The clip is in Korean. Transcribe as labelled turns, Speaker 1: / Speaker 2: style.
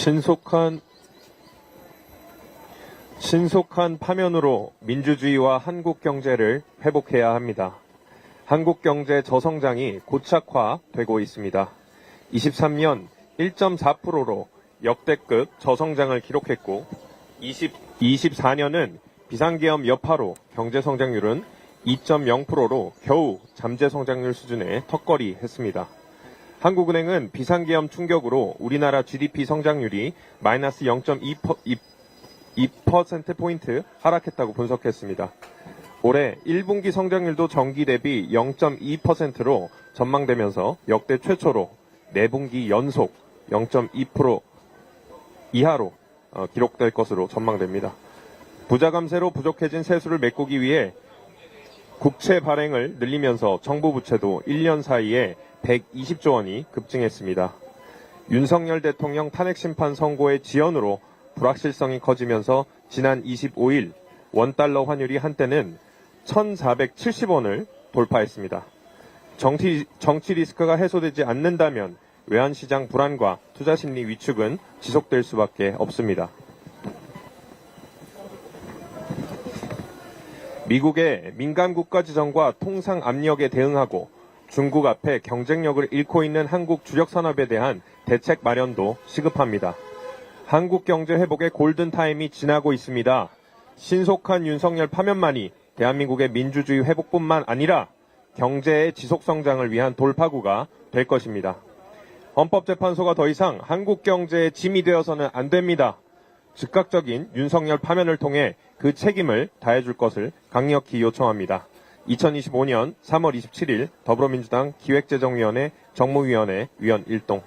Speaker 1: 신속한 신속한 파면으로 민주주의와 한국 경제를 회복해야 합니다. 한국 경제 저성장이 고착화되고 있습니다. 23년 1.4%로 역대급 저성장을 기록했고 20, 24년은 비상계엄 여파로 경제 성장률은 2.0%로 겨우 잠재 성장률 수준에 턱걸이 했습니다. 한국은행은 비상계엄 충격으로 우리나라 GDP 성장률이 마이너스 0.2%포인트 하락했다고 분석했습니다. 올해 1분기 성장률도 전기 대비 0.2%로 전망되면서 역대 최초로 4분기 연속 0.2% 이하로 어, 기록될 것으로 전망됩니다. 부자 감세로 부족해진 세수를 메꾸기 위해 국채 발행을 늘리면서 정부 부채도 1년 사이에 120조 원이 급증했습니다. 윤석열 대통령 탄핵 심판 선고의 지연으로 불확실성이 커지면서 지난 25일 원달러 환율이 한때는 1,470원을 돌파했습니다. 정치, 정치 리스크가 해소되지 않는다면 외환시장 불안과 투자 심리 위축은 지속될 수밖에 없습니다. 미국의 민간 국가 지정과 통상 압력에 대응하고 중국 앞에 경쟁력을 잃고 있는 한국 주력 산업에 대한 대책 마련도 시급합니다. 한국 경제 회복의 골든 타임이 지나고 있습니다. 신속한 윤석열 파면만이 대한민국의 민주주의 회복뿐만 아니라 경제의 지속 성장을 위한 돌파구가 될 것입니다. 헌법재판소가 더 이상 한국 경제의 짐이 되어서는 안 됩니다. 즉각적인 윤석열 파면을 통해 그 책임을 다해줄 것을 강력히 요청합니다. 2025년 3월 27일 더불어민주당 기획재정위원회 정무위원회 위원 일동